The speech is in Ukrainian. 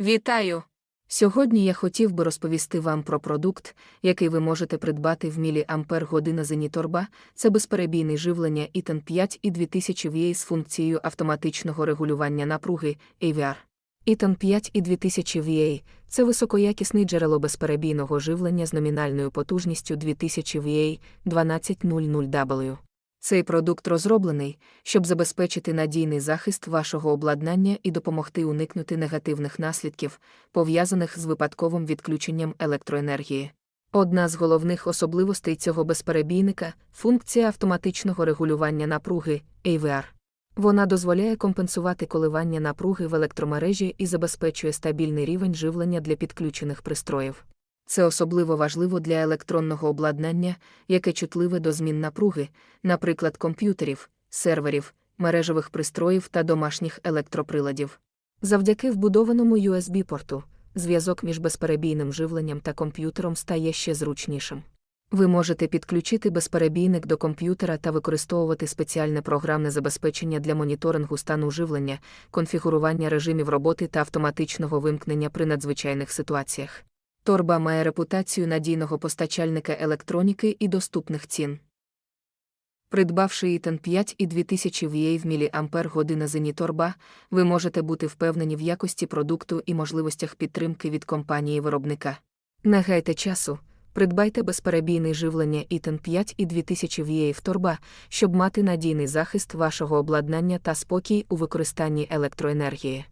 Вітаю! Сьогодні я хотів би розповісти вам про продукт, який ви можете придбати в мілі Ампер година Зеніторба. Це безперебійне живлення ITEN 5 і 2000 VA з функцією автоматичного регулювання напруги AVR. ITEN 5 і 2000 VA – це високоякісне джерело безперебійного живлення з номінальною потужністю 2000 VA 1200W. Цей продукт розроблений, щоб забезпечити надійний захист вашого обладнання і допомогти уникнути негативних наслідків, пов'язаних з випадковим відключенням електроенергії. Одна з головних особливостей цього безперебійника функція автоматичного регулювання напруги AVR. Вона дозволяє компенсувати коливання напруги в електромережі і забезпечує стабільний рівень живлення для підключених пристроїв. Це особливо важливо для електронного обладнання, яке чутливе до змін напруги, наприклад, комп'ютерів, серверів, мережевих пристроїв та домашніх електроприладів. Завдяки вбудованому USB-порту, зв'язок між безперебійним живленням та комп'ютером стає ще зручнішим. Ви можете підключити безперебійник до комп'ютера та використовувати спеціальне програмне забезпечення для моніторингу стану живлення, конфігурування режимів роботи та автоматичного вимкнення при надзвичайних ситуаціях. Торба має репутацію надійного постачальника електроніки і доступних цін. Придбавши ITEN 5 і 2000 VA в міліампер година Зеніторба, ви можете бути впевнені в якості продукту і можливостях підтримки від компанії-виробника. Не гайте часу, придбайте безперебійне живлення ITEN 5 і 2000 VA в торба, щоб мати надійний захист вашого обладнання та спокій у використанні електроенергії.